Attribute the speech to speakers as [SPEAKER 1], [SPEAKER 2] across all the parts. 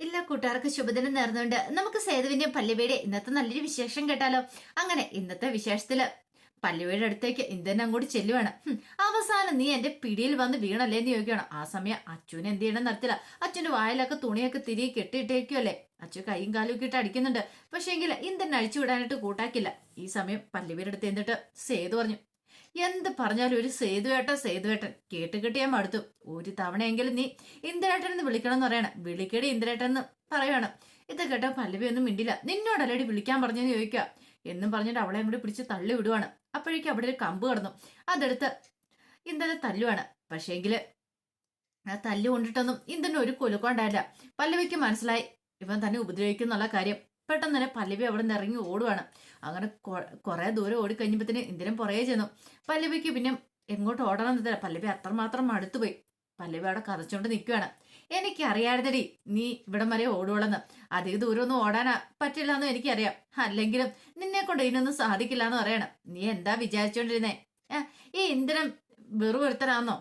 [SPEAKER 1] ഇല്ല കൂട്ടുകാർക്ക് ശുഭദിനം നേർന്നുകൊണ്ട് നമുക്ക് സേതുവിന്റെ പല്ലുവയുടെ ഇന്നത്തെ നല്ലൊരു വിശേഷം കേട്ടാലോ? അങ്ങനെ ഇന്നത്തെ വിശേഷത്തിൽ പല്ലുവയുടെ അടുത്തേക്ക് ഇന്ദ്രൻ അങ്ങോട്ട് ചെല്ലുവാണ്. അവസാനം നീ എന്റെ പിടിയിൽ വന്ന് വീണല്ലേ എന്ന് ചോദിക്കണം ആ സമയം അച്ഛനെ എന്ത് ചെയ്യണം നടത്തില്ല അച്ഛന്റെ വായിലൊക്കെ തുണിയൊക്കെ തിരികെ കെട്ടിയിട്ടേക്കുമല്ലേ അച്ഛൻ കൈയും കാലും ഒക്കെ ഇട്ട് അടിക്കുന്നുണ്ട്. പക്ഷേങ്കിൽ ഇന്ദ്രൻ അഴിച്ചു വിടാനായിട്ട് കൂട്ടാക്കില്ല. ഈ സമയം പല്ലുവയുടെ അടുത്ത് എന്നിട്ട് സേതു പറഞ്ഞു എന്ത് പറഞ്ഞാലും ഒരു സേതുവേട്ടൻ സേതുവേട്ടൻ. കേട്ട് കിട്ടിയാൽ മടുത്തു. ഒരു തവണയെങ്കിലും നീ ഇന്ദ്രേട്ടൻ എന്ന് വിളിക്കണം എന്ന് പറയണം. വിളിക്കടി ഇന്ദ്രേട്ടൻ എന്ന് പറയണം. ഇത് കേട്ടോ പല്ലവി ഒന്നും മിണ്ടില്ല. നിന്നോടല്ലടി വിളിക്കാൻ പറഞ്ഞെന്ന് ചോദിക്കുക. എന്നും പറഞ്ഞിട്ട് അവളെ കൂടി പിടിച്ച് തള്ളി വിടുവാണ്. അപ്പോഴേക്കും അവിടെ ഒരു കമ്പ് കടന്നു. അതെടുത്ത് ഇന്ദ്രനെ തല്ലുവാണ്. പക്ഷേങ്കിൽ ആ തല്ലു കൊണ്ടിട്ടൊന്നും ഇന്ദ്രന് ഒരു കുലുക്കൊണ്ടായില്ല പല്ലവിക്ക് മനസ്സിലായി. ഇവൻ തന്നെ ഉപദ്രവിക്കുന്നുള്ള കാര്യം. പെട്ടെന്ന് തന്നെ പല്ലവി അവിടെ നിന്ന് ഇറങ്ങി ഓടുവാണ്. അങ്ങനെ കുറെ ദൂരം ഓടിക്കഴിഞ്ഞപ്പത്തിന് ഇന്ദിരം പുറകെ ചെന്നു. പല്ലവിക്ക് പിന്നെ എങ്ങോട്ട് ഓടണം എന്നില്ല പല്ലവി അത്രമാത്രം മടുത്തുപോയി പല്ലവി അവിടെ കതച്ചുകൊണ്ട് നിൽക്കുകയാണ് എനിക്കറിയായിരുന്നടി നീ ഇവിടം വരെ ഓടുവളെന്ന്. അധിക ദൂരമൊന്നും ഓടാൻ പറ്റില്ല എന്നും എനിക്കറിയാം. അല്ലെങ്കിലും നിന്നെ കൊണ്ട് ഇതിനൊന്നും സാധിക്കില്ല എന്ന് പറയണം. നീ എന്താ വിചാരിച്ചോണ്ടിരുന്നേ? ഈ ഇന്ധനം വെറു ഒരുത്തനാന്നോ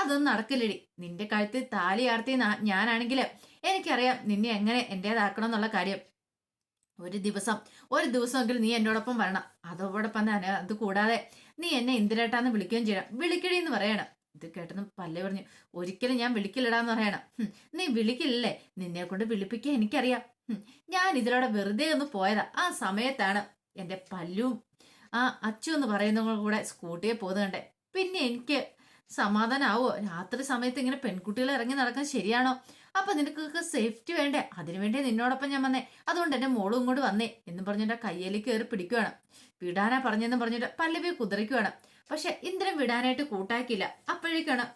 [SPEAKER 1] അതൊന്നും നടക്കില്ലടി. നിന്റെ കഴുത്തിൽ താലി ആർത്തി ഞാനാണെങ്കിൽ എനിക്കറിയാം നിന്നെ എങ്ങനെ എന്റേതാക്കണം എന്നുള്ള കാര്യം. ഒരു ദിവസം. ഒരു ദിവസമെങ്കിലും നീ എന്നോടൊപ്പം വരണം. അതോടൊപ്പം തന്നെ അത് കൂടാതെ നീ എന്നെ ഇന്ദിരേട്ടാന്ന് വിളിക്കുകയും ചെയ്യണം. വിളിക്കടി എന്ന് പറയണം. ഇത് കേട്ടെന്ന് പല്ലേ പറഞ്ഞു ഒരിക്കലും ഞാൻ വിളിക്കില്ലടാന്ന് പറയണം. നീ വിളിക്കില്ലേ നിന്നെ കൊണ്ട് വിളിപ്പിക്കാൻ എനിക്കറിയാം. ഞാൻ ഇതിലൂടെ വെറുതെ ഒന്ന് പോയതാ. ആ സമയത്താണ് എന്റെ പല്ലും ആ അച്ചു എന്ന് പറയുന്നവങ്ങൾ കൂടെ സ്കൂട്ടിയെ പോകുന്നുണ്ടേ പിന്നെ എനിക്ക് സമാധാനാവോ? രാത്രി സമയത്ത് ഇങ്ങനെ പെൺകുട്ടികളെ ഇറങ്ങി നടക്കാൻ ശരിയാണോ? അപ്പൊ നിനക്കൊക്കെ സേഫ്റ്റി വേണ്ടേ? അതിനുവേണ്ടി നിന്നോടൊപ്പം ഞാൻ വന്നേ. അതുകൊണ്ട് എന്റെ മോളും ഇങ്ങോട്ട് വന്നേ എന്ന് പറഞ്ഞിട്ട് കയ്യിലേക്ക് കയറി പിടിക്കുവാണ്. വിടാനാ പറഞ്ഞെന്ന് പറഞ്ഞിട്ട് പല്ലവി കുതിരയ്ക്കുവാണ് പക്ഷെ ഇന്ദ്രൻ വിടാനായിട്ട് കൂട്ടാക്കിയില്ല. അപ്പോഴേക്കാണ്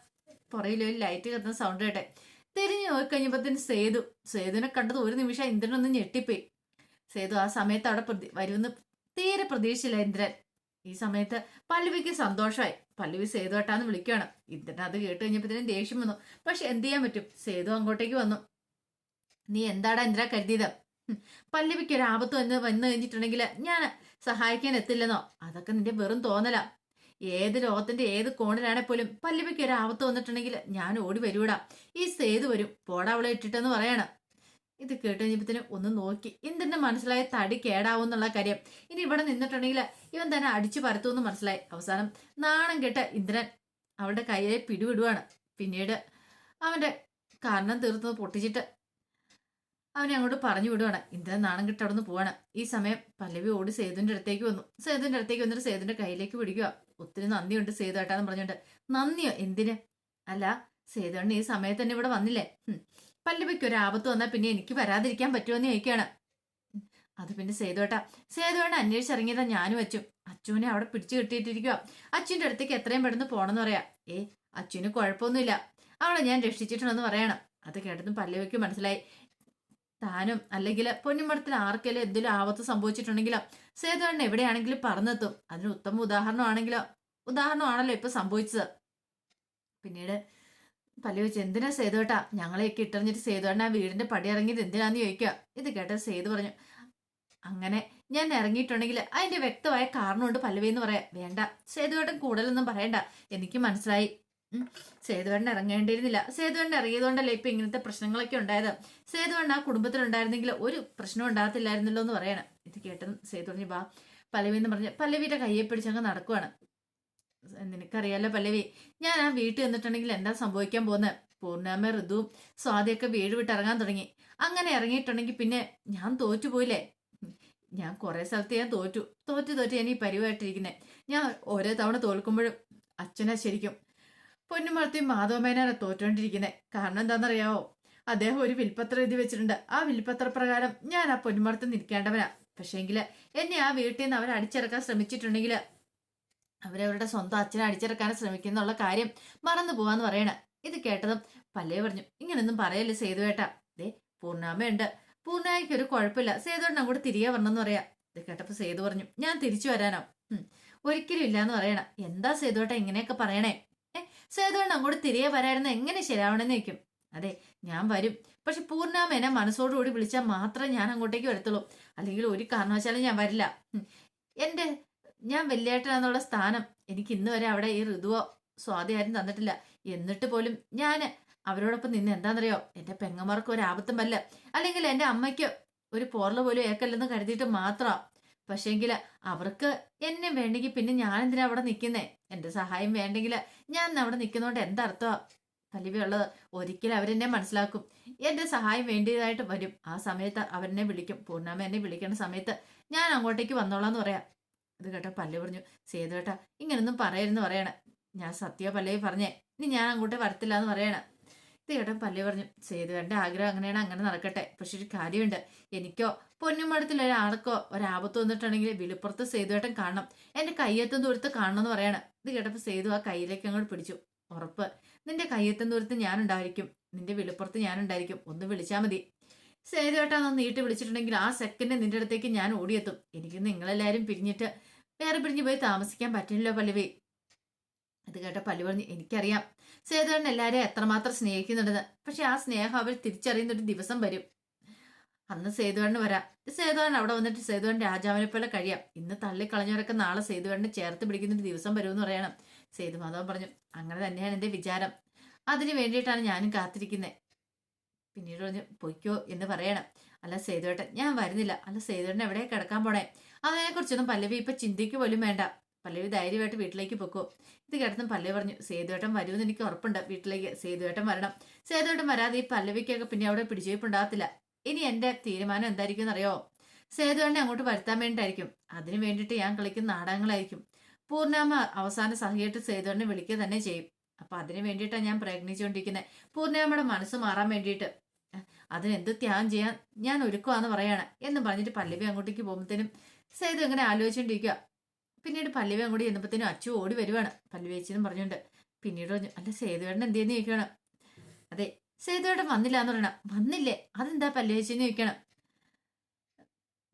[SPEAKER 1] പുറയിലൊരു ലൈറ്റ് കത്തുന്ന സൗണ്ട് കേട്ടെ. തിരിഞ്ഞു നോക്കിക്കഴിഞ്ഞപ്പത്തിന് സേതു. സേതുവിനെ കണ്ടത് ഒരു നിമിഷം ഇന്ദ്രനൊന്ന് ഞെട്ടിപ്പോയി. സേതു ആ സമയത്ത് അവിടെ പ്രതി- വരുമെന്ന് തീരെ പ്രതീക്ഷയില്ല ഇന്ദ്രൻ. ഈ സമയത്ത് പല്ലവിക്ക് സന്തോഷമായി പല്ലവി സേതു ഏട്ടാന്ന് വിളിക്കുകയാണ്. ഇന്ദ്രൻ അത് കേട്ട് കഴിഞ്ഞപ്പോഴത്തേനും ദേഷ്യം വന്നു. പക്ഷെ എന്ത് ചെയ്യാൻ പറ്റും? സേതു അങ്ങോട്ടേക്ക് വന്നു. നീ എന്താടാ എന്തിനാ കരുതിയത്? പല്ലവിക്ക് ഒരു ആപത്ത് വന്ന് വന്നു കഴിഞ്ഞിട്ടുണ്ടെങ്കിൽ ഞാൻ സഹായിക്കാൻ എത്തില്ലെന്നോ? അതൊക്കെ നിന്റെ വെറും തോന്നല. ഏത് ലോകത്തിന്റെ ഏത് കോണിലാണെ പോലും പല്ലവിക്ക് ഒരു ആപത്ത് വന്നിട്ടുണ്ടെങ്കിൽ ഞാൻ ഓടി വരൂടാ ഈ സേതു വരും. പോടാ അവളെ ഇട്ടിട്ടെന്ന് പറയണം. ഇത് കേട്ട് കഴിഞ്ഞപ്പത്തിന് ഒന്ന് നോക്കി. ഇന്ദ്രന്റെ മനസ്സിലായ തടി കേടാവും എന്നുള്ള കാര്യം. ഇനി ഇവിടെ നിന്നിട്ടുണ്ടെങ്കിൽ ഇവൻ തന്നെ അടിച്ചു പരത്തുമെന്ന് മനസ്സിലായി. അവസാനം നാണം കേട്ട ഇന്ദ്രൻ അവളുടെ കയ്യിലെ പിടിവിടുവാണ്. പിന്നീട് അവന്റെ കാരണം തീർത്തത് പൊട്ടിച്ചിട്ട് അവനെ അങ്ങോട്ട് പറഞ്ഞു വിടുവാണ്. ഇന്ദ്രൻ നാണം കിട്ടി അവിടെ നിന്ന് പോവാണ്. ഈ സമയം പല്ലവി ഓടി സേതുവിന്റെ അടുത്തേക്ക് വന്നു. സേതുവിന്റെ അടുത്തേക്ക് വന്നിട്ട് സേതുവിന്റെ കയ്യിലേക്ക് പിടിക്കുക. ഒത്തിരി നന്ദിയുണ്ട് സേതു ഏട്ടാന്ന് പറഞ്ഞുകൊണ്ട്. നന്ദിയോ? എന്തിന്? അല്ല സേതുവണ്ണ ഈ സമയത്ത് തന്നെ ഇവിടെ വന്നില്ലേ. പല്ലവിക്ക് ഒരു ആപത്ത് വന്നാൽ പിന്നെ എനിക്ക് വരാതിരിക്കാൻ പറ്റുമെന്ന് ചോദിക്കുകയാണ്. അത് പിന്നെ സേതുവേട്ടാ. സേതുവേട്ട അന്വേഷിച്ചിറങ്ങിയതാ ഞാനും അച്ചു അച്ചുവിനെ അവിടെ പിടിച്ചു കിട്ടിയിട്ടിരിക്കുക അച്ഛന്റെ അടുത്തേക്ക് എത്രയും പെട്ടെന്ന് പോണെന്ന് പറയാം. ഏ അച്ഛന് കുഴപ്പമൊന്നുമില്ല. അവളെ ഞാൻ രക്ഷിച്ചിട്ടുണ്ടെന്ന് പറയണം. അത് കേട്ടതും പല്ലവിക്ക് മനസ്സിലായി. താനും അല്ലെങ്കിൽ പൊന്നിമടത്തിൽ ആർക്കെങ്കിലും എന്തെങ്കിലും ആപത്ത് സംഭവിച്ചിട്ടുണ്ടെങ്കിലോ സേതുവേട്ടൻ എവിടെയാണെങ്കിലും പറഞ്ഞെത്തും അതിന് ഉത്തമ ഉദാഹരണമാണെങ്കിലോ ഉദാഹരണമാണല്ലോ ഇപ്പൊ സംഭവിച്ചത്. പിന്നീട് പല്ലു വെച്ച് എന്തിനാ സേതുവേട്ടാ ഞങ്ങളെയൊക്കെ ഇട്ടറിഞ്ഞിട്ട് സേതുവേട്ടൻ ആ വീടിന്റെ പടി ഇറങ്ങിയത് എന്തിനാന്ന് ചോദിക്കുക. ഇത് കേട്ട സേതു പറഞ്ഞു അങ്ങനെ ഞാൻ ഇറങ്ങിയിട്ടുണ്ടെങ്കിൽ അതിന്റെ വ്യക്തമായ കാരണമുണ്ട് പല്ലവി എന്ന് പറയാം. വേണ്ട സേതുവേട്ടൻ കൂടുതലൊന്നും പറയണ്ട. എനിക്ക് മനസ്സിലായി. ഉം. സേതുവേട്ടൻ ഇറങ്ങേണ്ടിയിരുന്നില്ല. സേതുവേട്ടൻ ഇറങ്ങിയതുകൊണ്ടല്ലേ ഇപ്പൊ ഇങ്ങനത്തെ പ്രശ്നങ്ങളൊക്കെ ഉണ്ടായത്? സേതുവേട്ടൻ ആ കുടുംബത്തിലുണ്ടായിരുന്നെങ്കിൽ ഒരു പ്രശ്നം ഉണ്ടാകത്തില്ലായിരുന്നല്ലോ എന്ന് പറയണം. ഇത് കേട്ടെന്ന് സേതു പറഞ്ഞു ബാ പല്ലവി എന്ന് പറഞ്ഞ് പല്ലവിയുടെ കയ്യെ പിടിച്ചങ്ങ് നടക്കുവാണ്. നിനക്കറിയാലോ പല്ലവി. ഞാൻ ആ വീട്ടിൽ വന്നിട്ടുണ്ടെങ്കിൽ എന്താ സംഭവിക്കാൻ പോകുന്നത് പൂർണാമ ഋതുവും സ്വാതിയൊക്കെ വീട് വിട്ട് ഇറങ്ങാൻ തുടങ്ങി. അങ്ങനെ ഇറങ്ങിയിട്ടുണ്ടെങ്കിൽ പിന്നെ ഞാൻ തോറ്റുപോയില്ലേ? ഞാൻ കുറേ സ്ഥലത്ത് ഞാൻ തോറ്റു. തോറ്റു തോറ്റ് ഞാൻ ഈ പരിവായിട്ടിരിക്കുന്നത് ഞാൻ ഓരോ തവണ തോൽക്കുമ്പോഴും അച്ഛനാ ശരിക്കും. പൊന്നുമളത്തെയും മാധവമേനാണ് തോറ്റുകൊണ്ടിരിക്കുന്നത് കാരണം എന്താണെന്നറിയാവോ? അദ്ദേഹം ഒരു വിൽപ്പത്രം എഴുതി വെച്ചിട്ടുണ്ട്. ആ വിൽപ്പത്ര പ്രകാരം ഞാൻ ആ പൊന്നുമളത്ത് നിൽക്കേണ്ടവനാ. പക്ഷേങ്കിൽ എന്നെ ആ വീട്ടിൽ നിന്ന് അവർ അടിച്ചിറക്കാൻ ശ്രമിച്ചിട്ടുണ്ടെങ്കിൽ അവരവരുടെ സ്വന്തം അച്ഛനെ അടിച്ചിറക്കാൻ ശ്രമിക്കുന്നുള്ള കാര്യം മറന്നു പോവാന്ന് പറയണ. ഇത് കേട്ടതും പല്ലേ പറഞ്ഞു ഇങ്ങനൊന്നും പറയല്ലേ സേതുവേട്ട ദേ പൂർണാമയുണ്ട് പൂർണാമയ്ക്ക് ഒരു കുഴപ്പമില്ല. സേതുവേട്ടൻ അങ്ങോട്ട് തിരികെ വരണമെന്ന് പറയാം. ഇത് കേട്ടപ്പോ സേതു പറഞ്ഞു ഞാൻ തിരിച്ചു വരാനോ? ഒരിക്കലും ഇല്ലാന്ന് പറയണ. എന്താ സേതുവേട്ട ഇങ്ങനെയൊക്കെ പറയണേ? ഏ സേതുവേട്ടൻ അങ്ങോട്ട് തിരികെ വരായിരുന്ന എങ്ങനെ ശരിയാവണമെന്ന് വയ്ക്കും അതെ ഞാൻ വരും. പക്ഷെ പൂർണാമേനെ മനസ്സോടുകൂടി വിളിച്ചാൽ മാത്രമേ ഞാൻ അങ്ങോട്ടേക്ക് വരത്തുള്ളൂ. അല്ലെങ്കിൽ ഒരു കാരണവശാലും ഞാൻ വരില്ല. ഉം. ഞാൻ വലിയേട്ടനെന്നുള്ള സ്ഥാനം. എനിക്ക് ഇന്ന് വരെ അവിടെ ഈ ഋതുവോ സ്വാതി ആരും തന്നിട്ടില്ല. എന്നിട്ട് പോലും ഞാൻ അവരോടൊപ്പം നിന്ന് എന്താണെന്നറിയോ? എന്റെ പെങ്ങന്മാർക്ക് ഒരു ആപത്തും വല്ല അല്ലെങ്കിൽ എന്റെ അമ്മയ്ക്ക് ഒരു പോറൽ പോലും ഏക്കല്ലെന്ന് കരുതിയിട്ട് മാത്രമാ പക്ഷേങ്കിൽ അവർക്ക് എന്നെ വേണ്ടെങ്കിൽ പിന്നെ ഞാൻ എന്തിനാ അവിടെ നിൽക്കുന്നേ എന്റെ സഹായം വേണ്ടെങ്കിൽ ഞാൻ അവിടെ നിൽക്കുന്നതുകൊണ്ട് എന്തർത്ഥമാ പല്ലുവിയുള്ളത് ഒരിക്കലും അവരെന്നെ മനസ്സിലാക്കും. എന്റെ സഹായം വേണ്ടിയതായിട്ട് വരും. ആ സമയത്ത് അവരെന്നെ വിളിക്കും. പൂർണാമ എന്നെ വിളിക്കുന്ന സമയത്ത് ഞാൻ അങ്ങോട്ടേക്ക് വന്നോളാം എന്ന് പറയാം. ഇത് കേട്ട പല്ലു പറഞ്ഞു. സേതു കേട്ടാ ഇങ്ങനൊന്നും പറയരുന്ന് പറയണേ. ഞാൻ സത്യ പല്ലവി പറഞ്ഞേ. ഇനി ഞാൻ അങ്ങോട്ട് വരത്തില്ല എന്ന് പറയണേ. ഇത് കേട്ടോ പല്ലു പറഞ്ഞു. സേതുവേട്ടന്റെ ആഗ്രഹം അങ്ങനെയാണ് അങ്ങനെ നടക്കട്ടെ. പക്ഷെ ഒരു കാര്യമുണ്ട്. എനിക്കോ പൊന്നുമടത്തിൽ ഒരാൾക്കോ ഒരാപത്ത് വന്നിട്ടുണ്ടെങ്കിൽ വിളിപ്പുറത്ത് സേതുവേട്ടൻ കാണണം. എന്റെ കയ്യെത്തും ദൂരത്ത് കാണണം എന്ന് പറയണം. ഇത് കേട്ടപ്പോൾ സേതു ആ കയ്യിലേക്ക് അങ്ങോട്ട് പിടിച്ചു. ഉറപ്പ്. നിന്റെ കയ്യെത്തും ദൂരത്ത് ഞാനുണ്ടായിരിക്കും നിന്റെ വിളിപ്പുറത്ത് ഞാനുണ്ടായിരിക്കും ഒന്ന് വിളിച്ചാൽ മതി. സേതുവേട്ടാ നീട്ടി വിളിച്ചിട്ടുണ്ടെങ്കിൽ ആ സെക്കൻഡ് നിന്റെ അടുത്തേക്ക് ഞാൻ ഓടിയെത്തും. എനിക്ക് നിങ്ങളെല്ലാരും പിരിഞ്ഞിട്ട് വേറെ പിരിഞ്ഞു പോയി താമസിക്കാൻ പറ്റില്ലല്ലോ പല്ലവി. ഇത് കേട്ട പല്ലു പറഞ്ഞു എനിക്കറിയാം. സേതുവേട്ടൻ എല്ലാവരെയും എത്രമാത്രം സ്നേഹിക്കുന്നുണ്ടെന്ന്. പക്ഷെ ആ സ്നേഹം അവർ തിരിച്ചറിയുന്ന ഒരു ദിവസം വരും. അന്ന് സേതുവേണ്ണന് വരാം. സേതുവേണ്ണൻ അവിടെ വന്നിട്ട് സേതുവൻ രാജാവിനെ പോലെ കഴിയാം. ഇന്ന് തള്ളിക്കളഞ്ഞവരൊക്കെ നാളെ സേതുവേണ്ണനെ ചേർത്ത് പിടിക്കുന്ന ഒരു ദിവസം വരുമെന്ന് പറയണം. സേതുമാധവൻ പറഞ്ഞു അങ്ങനെ തന്നെയാണ് എന്റെ വിചാരം. അതിന് വേണ്ടിയിട്ടാണ് ഞാനും കാത്തിരിക്കുന്നത് പിന്നീട് പറഞ്ഞു പൊയ്ക്കോ എന്ന് പറയണം. അല്ല സേതുവേട്ടൻ ഞാൻ വരുന്നില്ല. അല്ല സേതുവേട്ടൻ എവിടെ കിടക്കാൻ പോണേ? അതിനെക്കുറിച്ചൊന്നും പല്ലവി ഇപ്പൊ ചിന്തിക്ക് പോലും വേണ്ട. പല്ലവി ധൈര്യമായിട്ട് വീട്ടിലേക്ക് പൊക്കോ ഇത് കേട്ടതും പല്ലവി പറഞ്ഞു സേതുവേട്ടൻ വരുമെന്ന് എനിക്ക് ഉറപ്പുണ്ട്. വീട്ടിലേക്ക് സേതുവേട്ടൻ വരണം. സേതുവേട്ടൻ വരാതെ ഈ പല്ലവിക്കൊക്കെ പിന്നെ അവിടെ പിടിച്ചുവയ്പ്പുണ്ടാകത്തില്ല. ഇനി എന്റെ തീരുമാനം എന്തായിരിക്കും എന്നറിയോ സേതുവേട്ടനെ അങ്ങോട്ട് വരുത്താൻ വേണ്ടിയിട്ടായിരിക്കും. അതിനു വേണ്ടിയിട്ട് ഞാൻ കളിക്കുന്ന നാടകങ്ങളായിരിക്കും. പൂർണാമ അവസാന സഹിയായിട്ട് സേതുവേട്ടനെ വിളിക്കുക തന്നെ ചെയ്യും. അപ്പൊ അതിനു വേണ്ടിയിട്ടാണ് ഞാൻ പ്രയത്നിച്ചുകൊണ്ടിരിക്കുന്നത് പൂർണാമയുടെ മനസ്സ് മാറാൻ വേണ്ടിയിട്ട്. അതിന് എന്ത് ത്യാഗം ചെയ്യാൻ ഞാൻ ഒരുക്കുവാന്ന് പറയാണ് എന്ന് പറഞ്ഞിട്ട് പല്ലവി അങ്ങോട്ടേക്ക് പോകുമ്പോഴത്തേനും സേതു ഇങ്ങനെ ആലോചിച്ചുകൊണ്ടിരിക്കുക പിന്നീട് പല്ലവി അങ്ങോട്ട് ചെന്നപ്പോഴത്തേനും അച്ചു ഓടി വരുവാണ്. പല്ലവി അച്ഛനും പറഞ്ഞുകൊണ്ട് പിന്നീട് പറഞ്ഞു അല്ല സേതുവേട്ടൻ എന്തെന്ന് ചോദിക്കണം അതെ സേതുവേട്ടൻ വന്നില്ല എന്ന് പറയണം. വന്നില്ലേ? അതെന്താ പല്ലവി അച്ഛൻ ചോദിക്കണം?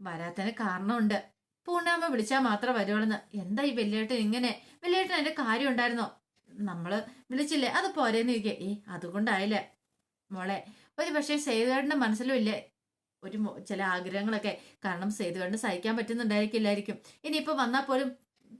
[SPEAKER 1] വരാത്തതിന് കാരണമുണ്ട്. പൂർണാമ്മ വിളിച്ചാൽ മാത്രം വരുവാണെന്ന്. എന്താ ഈ വെല്ലേട്ടൻ ഇങ്ങനെ? വെല്ലേട്ടൻ അതിന്റെ കാര്യം ഉണ്ടായിരുന്നോ? നമ്മൾ വിളിച്ചില്ലേ? അത് പോരേന്ന് ചോദിക്കുക ഏ അതുകൊണ്ടായില്ലേ? മോളെ ഒരു പക്ഷേ സേതുകേടിന്റെ മനസ്സിലും ഇല്ലേ. ഒരു ചില ആഗ്രഹങ്ങളൊക്കെ. കാരണം സേതുവേട്ടന് സഹിക്കാൻ പറ്റുന്നുണ്ടായിരിക്കില്ലായിരിക്കും. ഇനിയിപ്പോ വന്നാൽ പോലും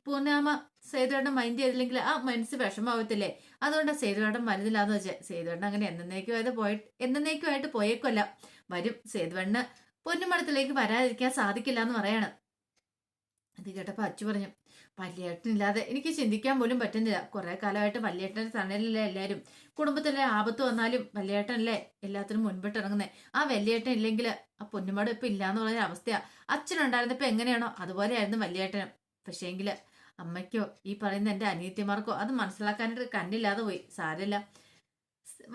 [SPEAKER 1] പൂർണാമ സേതുവേട്ടൻ മൈൻഡ് ചെയ്തില്ലെങ്കിൽ ആ മനസ്സ് വിഷമാവത്തില്ലേ? അതുകൊണ്ട് സേതുവേട്ടൻ മനസ്സിലാന്ന് വെച്ചാൽ സേതുവേട്ടൻ അങ്ങനെ എന്നേക്കുമായിട്ട് പോയി എന്നേക്കുമായിട്ട് പോയേക്കല്ല വരും. സേതുവേട്ടന് പൊന്നുമടത്തിലേക്ക് വരാതിരിക്കാൻ സാധിക്കില്ല എന്ന് പറയാണ്. അത് കേട്ടപ്പോൾ അച്ചു പറഞ്ഞു വല്യേട്ടനില്ലാതെ എനിക്ക് ചിന്തിക്കാൻ പോലും പറ്റുന്നില്ല. കുറെ കാലമായിട്ട് വല്യേട്ടൻ തണലല്ലേ എല്ലാവരും കുടുംബത്തിലെ ആപത്ത് വന്നാലും വല്യേട്ടനല്ലേ എല്ലാത്തിനും മുൻപിട്ട് ഇറങ്ങുന്നത് ആ വല്യേട്ടൻ ഇല്ലെങ്കിൽ ആ പൊന്നുമാട് ഇല്ല ഇല്ലാന്ന് പറയുന്ന അവസ്ഥയാണ് അച്ഛനുണ്ടായിരുന്നപ്പോൾ എങ്ങനെയാണോ? അതുപോലെയായിരുന്നു വല്യേട്ടനും. എങ്കിൽ അമ്മയ്ക്കോ ഈ പറയുന്ന എന്റെ അനിയത്തിമാർക്കോ അത് മനസ്സിലാക്കാനായിട്ട് കണ്ണില്ലാതെ പോയി. സാരമില്ല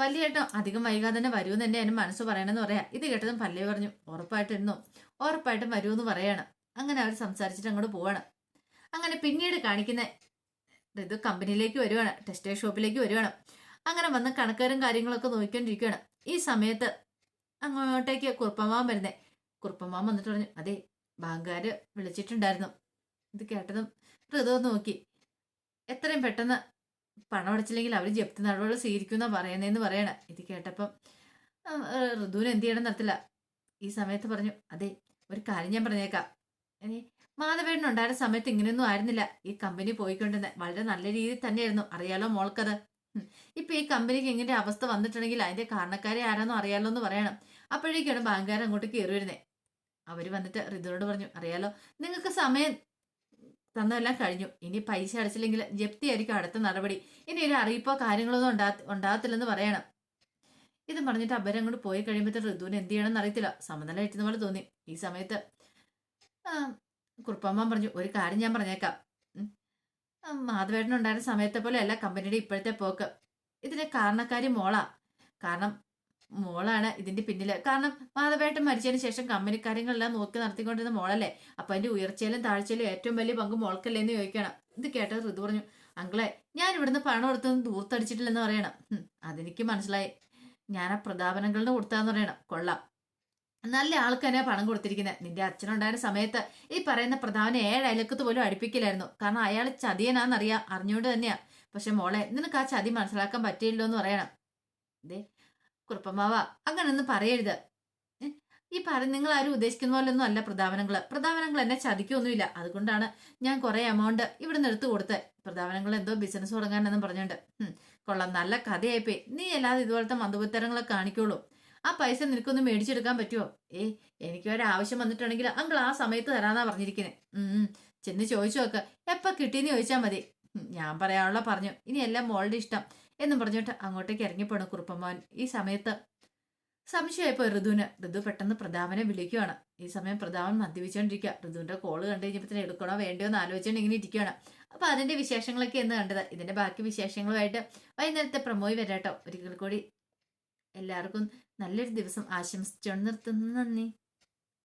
[SPEAKER 1] വലിയേട്ടൻ അധികം വൈകാതെ തന്നെ വരുമെന്ന് തന്നെ എന്റെ മനസ്സ് പറയണമെന്ന് പറയാം. ഇത് കേട്ടതും പല്ലേ പറഞ്ഞു ഉറപ്പായിട്ടിരുന്നു ഉറപ്പായിട്ടും വരുമെന്ന് പറയാണ്. അങ്ങനെ അവർ സംസാരിച്ചിട്ട് അങ്ങോട്ട് പോവാണ്. അങ്ങനെ പിന്നീട് കാണിക്കുന്ന ഇത് കമ്പനിയിലേക്ക് വരുവാണ് ടെക്സ്റ്റൈൽ ഷോപ്പിലേക്ക് വരുവാണ്. അങ്ങനെ വന്ന് കണക്കാരും കാര്യങ്ങളൊക്കെ നോക്കിക്കൊണ്ടിരിക്കുകയാണ് ഈ സമയത്ത് അങ്ങോട്ടേക്ക് കുറുപ്പമാവൻ വരുന്നേ. കുറുപ്പമാവൻ വന്നിട്ട് പറഞ്ഞു അതെ ബാങ്കുകാര് വിളിച്ചിട്ടുണ്ടായിരുന്നു. ഇത് കേട്ടതും ഋതു നോക്കി. എത്രയും പെട്ടെന്ന് പണം അടച്ചില്ലെങ്കിൽ അവർ ജപ്തി നടപടികൾ സ്വീകരിക്കുന്ന പറയുന്നതെന്ന് പറയണ. ഇത് കേട്ടപ്പം ഋതുവിന് എന്ത് ചെയ്യണം നടത്തില്ല ഈ സമയത്ത് പറഞ്ഞു അതെ ഒരു കാര്യം ഞാൻ പറഞ്ഞേക്കാം. ഇനി മാധവേട്ടൻ ഉണ്ടായിരുന്ന സമയത്ത് ഇങ്ങനെയൊന്നും ആയിരുന്നില്ല. ഈ കമ്പനി പോയിക്കൊണ്ടിരുന്നത് വളരെ നല്ല രീതിയിൽ തന്നെയായിരുന്നു. അറിയാലോ മോൾക്കത്. ഇപ്പൊ ഈ കമ്പനിക്ക് ഇങ്ങനെ അവസ്ഥ വന്നിട്ടുണ്ടെങ്കിൽ അതിന്റെ കാരണക്കാരെ ആരാന്നോ അറിയാലോ എന്ന് പറയണം. അപ്പോഴേക്കാണ് ബാങ്കുകാരൻ അങ്ങോട്ട് കയറി വരുന്നത് അവർ വന്നിട്ട് റിതുനോട് പറഞ്ഞു അറിയാലോ നിങ്ങൾക്ക് സമയം തന്നതെല്ലാം കഴിഞ്ഞു. ഇനി പൈസ അടച്ചില്ലെങ്കിൽ ജപ്തി ആയിരിക്കും അടുത്ത നടപടി. ഇനി ഒരു അറിയിപ്പോ കാര്യങ്ങളൊന്നും ഉണ്ടാ ഉണ്ടാകത്തില്ലെന്ന് പറയണം. ഇത് പറഞ്ഞിട്ട് അവരങ്ങോട്ട് പോയി കഴിയുമ്പോഴത്തെ ഋതുവിന് എന്ത് ചെയ്യണമെന്ന് അറിയത്തില്ല. സമനില ഇട്ടുന്ന പോലെ തോന്നി. ഈ സമയത്ത് കുറുപ്പമ്മ പറഞ്ഞു ഒരു കാര്യം ഞാൻ പറഞ്ഞേക്കാം. മാധവേട്ടനുണ്ടായിരുന്ന സമയത്തെ പോലെ അല്ല കമ്പനിയുടെ ഇപ്പോഴത്തെ പോക്ക്. ഇതിന്റെ കാരണക്കാരി മോളാ. കാരണം മോളാണ് ഇതിന്റെ പിന്നിൽ. കാരണം മാധവേട്ടൻ മരിച്ചതിന് ശേഷം കമ്പനി കാര്യങ്ങളെല്ലാം നോക്കി നടത്തിക്കൊണ്ടിരുന്ന മോളല്ലേ? അപ്പൊ അതിന്റെ ഉയർച്ചയിലും താഴ്ചയിലും ഏറ്റവും വലിയ പങ്ക് മോൾക്കല്ലേ എന്ന് ചോദിക്കണം. ഇത് കേട്ടത് ഋതു പറഞ്ഞു അങ്കിളെ ഞാൻ ഇവിടുന്ന് പണം എടുത്തൊന്നും ദൂർത്തടിച്ചിട്ടില്ലെന്ന് പറയണം. അതെനിക്ക് മനസ്സിലായി. ഞാൻ ആ പ്രതാപനങ്ങളുടെ കൊടുത്താന്ന് പറയണം. കൊള്ളാം. നല്ല ആൾക്കാരാ പണം കൊടുത്തിരിക്കുന്നത് നിന്റെ അച്ഛനുണ്ടായിരുന്ന സമയത്ത് ഈ പറയുന്ന പ്രധാന ഏഴ് അയലക്കത്ത് പോലും അടുപ്പിക്കില്ലായിരുന്നു. കാരണം അയാൾ ചതിയനാന്നറിയാം. അറിഞ്ഞുകൊണ്ട് തന്നെയാ. പക്ഷെ മോളെ നിനക്ക് ആ ചതി മനസ്സിലാക്കാൻ പറ്റിയില്ലോ എന്ന് പറയണം. ദേ കുറുപ്പമാവ അങ്ങനൊന്നും പറയരുത്. ഈ പറ നിങ്ങൾ ആരും ഉദ്ദേശിക്കുന്ന പോലൊന്നും അല്ല പ്രധാനങ്ങൾ പ്രധാപനങ്ങൾ എന്നെ ചതിക്കൊന്നുമില്ല. അതുകൊണ്ടാണ് ഞാൻ കുറെ എമൗണ്ട് ഇവിടെ നിന്ന് എടുത്തു കൊടുത്തത് പ്രധാപനങ്ങൾ എന്തോ ബിസിനസ് തുടങ്ങാനെന്നും പറഞ്ഞുകൊണ്ട്. കൊള്ളാം. നല്ല കഥയായിപ്പോയി. നീ അല്ലാതെ ഇതുപോലത്തെ മന്ദബുത്തരങ്ങളെ കാണിക്കുള്ളൂ ആ പൈസ നിനക്കൊന്ന് മേടിച്ചെടുക്കാൻ പറ്റുമോ ഏ എനിക്ക് ഒരു ആവശ്യം വന്നിട്ടുണ്ടെങ്കിൽ അങ്കിൾ ആ സമയത്ത് തരാന്നാ പറഞ്ഞിരിക്കുന്നത് ഉം ചെന്ന് ചോദിച്ചു നോക്ക്. എപ്പ കിട്ടിയെന്ന് ചോദിച്ചാൽ മതി. ഞാൻ പറയാനുള്ള പറഞ്ഞു. ഇനി എല്ലാം മോളുടെ ഇഷ്ടം എന്നും പറഞ്ഞിട്ട് അങ്ങോട്ടേക്ക് ഇറങ്ങിപ്പോണം കുറുപ്പമ്മോൻ ഈ സമയത്ത് സംശയമായിപ്പോ ഋതുവിന്. ഋതു പെട്ടെന്ന് പ്രതാപനെ വിളിക്കുവാണ്. ഈ സമയം പ്രതാപൻ മദ്യപിച്ചോണ്ടിരിക്കുക ഋതുവിന്റെ കോൾ കണ്ടു കഴിഞ്ഞപ്പോ എടുക്കണോ വേണ്ടയോ എന്ന് ആലോചിച്ചുകൊണ്ട് ഇങ്ങനെ ഇരിക്കുകയാണ് അപ്പൊ അതിന്റെ വിശേഷങ്ങളൊക്കെ എന്ന് കണ്ടത്. ഇതിന്റെ ബാക്കി വിശേഷങ്ങളുമായിട്ട് വൈകുന്നേരത്തെ പ്രമോയി വരാട്ടോ. ഒരിക്കൽ കൂടി എല്ലാവർക്കും നല്ലൊരു ദിവസം ആശംസിച്ചുകൊണ്ട് നിർത്തുന്നു. നന്ദി.